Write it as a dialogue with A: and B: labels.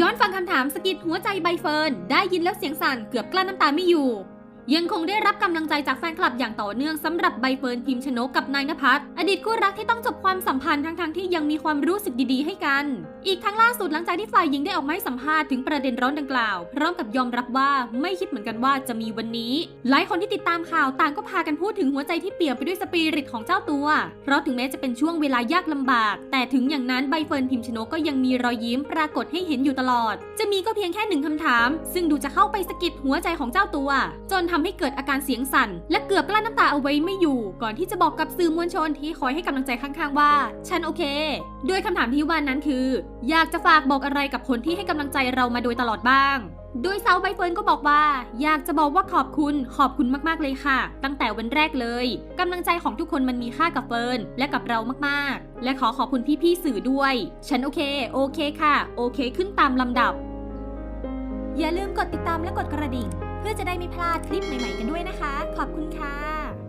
A: ย้อนฟังคำถามสกิดหัวใจใบเฟิร์น ได้ยินแล้วเสียงสั่นเกือบกลั้นน้ำตาไม่อยู่ ยังคงได้รับกำลังใจจากแฟนคลับอย่างต่อเนื่องสำหรับใบเฟิร์นพิมชนกกับนายนภัสอดีตคู่รักที่ต้องจบความสัมพันธ์ทั้งๆที่ยังมีความรู้สึกดีๆ ให้กัน อีกทั้งล่าสุดหลังจากที่ฝ่ายหญิงได้ออกมาให้สัมภาษณ์ถึงประเด็นร้อนดังกล่าว พร้อมกับยอมรับว่าไม่คิดเหมือนกันว่าจะมีวันนี้ หลายคนที่ติดตามข่าวต่างก็พากันพูดถึงหัวใจที่เปี่ยมไปด้วยสปิริตของเจ้าตัว เพราะถึงแม้จะเป็นช่วงเวลายากลำบาก แต่ถึงอย่างนั้นใบเฟิร์นพิมชนกก็ยังมีรอยยิ้มปรากฏให้เห็นอยู่ตลอด จะมีก็เพียงแค่หนึ่งคำถาม ซึ่งดูจะเข้าไปสะกิดหัวใจของเจ้าตัว จนทำให้เกิดอาการเสียงสั่น และเกือบกลั้นน้ำตาเอาไว้ไม่อยู่ ก่อนที่จะบอกกับสื่อมวลชนที่คอยให้กำลังใจข้างๆว่า ฉันโอเค ด้วยคำถามที่ว่านั้นคือ อยากจะฝากบอกอะไรกับคนที่ให้กำลังใจเรามาโดยตลอดบ้างโดยสาวใบเฟิร์นก็บอกว่า อยากจะบอกว่าขอบคุณขอบคุณมากๆเลยค่ะ ตั้งแต่วันแรกเลยกำลังใจของทุกคนมันมีค่ากับเฟิร์นและกับเรามากๆ และขอขอบคุณพี่ๆสื่อด้วย ฉันโอเค โอเคค่ะ โอเคขึ้นตามลำดับ อย่าลืมกดติดตามและกดกระดิ่ง เพื่อจะได้ไม่พลาดคลิปใหม่ๆกันด้วยนะคะ ขอบคุณค่ะ